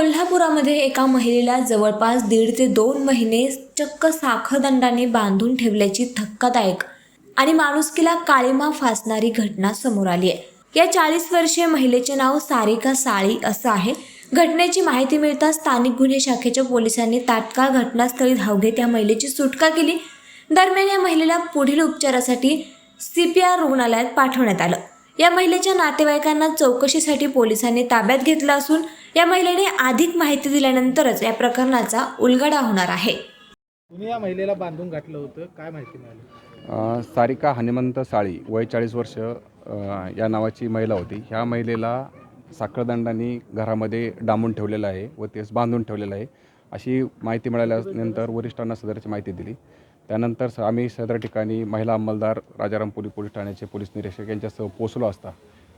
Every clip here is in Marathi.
कोल्हापुरामध्ये एका महिलेला जवळपास दीड ते दोन महिने चक्क साखरदंडाने बांधून ठेवल्याची धक्कादायक आणि माणुसकीला काळीमा फासणारी घटना समोर आली आहे. या चाळीस वर्षीय महिलेचे नाव सारिका साळी असं आहे. घटनेची माहिती मिळताच स्थानिक गुन्हे शाखेच्या पोलिसांनी तात्काळ घटनास्थळी धाव घेत या महिलेची सुटका केली. दरम्यान या महिलेला पुढील उपचारासाठी सी पी आर रुग्णालयात पाठवण्यात आलं. या महिलेच्या नातेवाईकांना चौकशीसाठी पोलिसांनी ताब्यात घेतलं असून या महिलेने अधिक माहिती दिल्यानंतरच या प्रकरणाचा उलगडा होणार आहे. तुम्ही या महिलेला बांधून घातलं होतं? काय माहिती मिळाली? अ, सारिका हनुमंत साळी वय चाळीस वर्ष अ, या नावाची महिला होती. ह्या महिलेला साखरदंडाने घरामध्ये डांबून ठेवलेलं आहे व तेच बांधून ठेवलेलं आहे. अशी माहिती मिळाल्यानंतर वरिष्ठांना सदरची माहिती दिली. त्यानंतर स- आम्ही सदर ठिकाणी महिला अंमलदार राजारामपुरी पोलीस ठाण्याचे पोलीस निरीक्षक यांच्यासह पोचलो असता.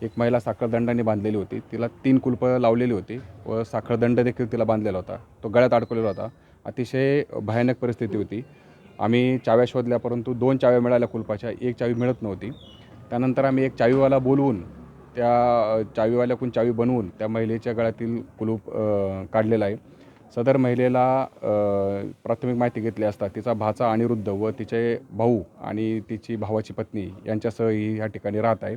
एक महिला साखरदंडाने बांधलेली होती. तिला तीन कुलपं लावलेली होती व साखरदंड देखील तिला बांधलेला होता. तो गळ्यात अडकवलेला होता. अतिशय भयानक परिस्थिती होती. आम्ही चाव्या शोधल्या परंतु दोन चाव्या मिळाल्या कुलपाच्या. एक चावी मिळत नव्हती. त्यानंतर आम्ही एक चावीवाला बोलवून त्या चावीवाल्याकून चावी बनवून त्या महिलेच्या गळ्यातील कुलूप काढलेला आहे. सदर महिलेला प्राथमिक माहिती घेतली असता तिचा भाचा अनिरुद्ध व तिचे भाऊ आणि तिची भावाची पत्नी यांच्यासह ही ह्या ठिकाणी राहत आहे.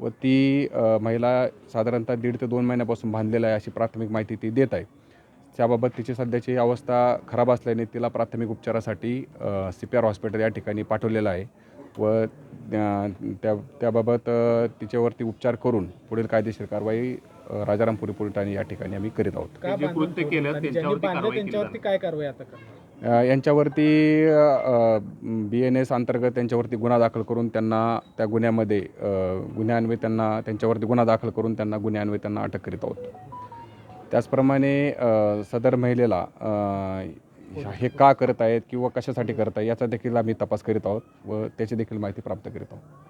व ती महिला साधारणतः दीड ते दोन महिन्यापासून बांधलेला आहे अशी प्राथमिक माहिती ती देत आहे. त्याबाबत तिची सध्याची अवस्था खराब असल्याने तिला प्राथमिक उपचारासाठी सी पी आर हॉस्पिटल या ठिकाणी पाठवलेलं आहे. व त्या त्याबाबत तिच्यावरती उपचार करून पुढील कायदेशीर कारवाई राजारामपुरी पोलीस ठाणे या ठिकाणी आम्ही करीत आहोत. का जे बांधून कृत्य ठेवलं? केलं आणि ज्यांनी त्यांच्यावरती बांधलं कारवाई केली त्यांच्यावरती काय कारवाई आता करणार? अ, यांच्यावरती बी एन एस अंतर्गत त्यांच्यावरती गुन्हा दाखल करून त्यांना त्या गुन्ह्यामध्ये अ, गुन्ह्यान्वये त्यांना त्यांच्यावरती गुन्हा दाखल करून त्यांना गुन्ह्यान्वये त्यांना अटक करीत आहोत. त्याचप्रमाणे अ, सदर महिलेला अ, हे का करत आहेत किंवा कशासाठी करत आहे याचा देखील आम्ही तपास करीत आहोत व त्याची देखील माहिती प्राप्त करीत आहोत.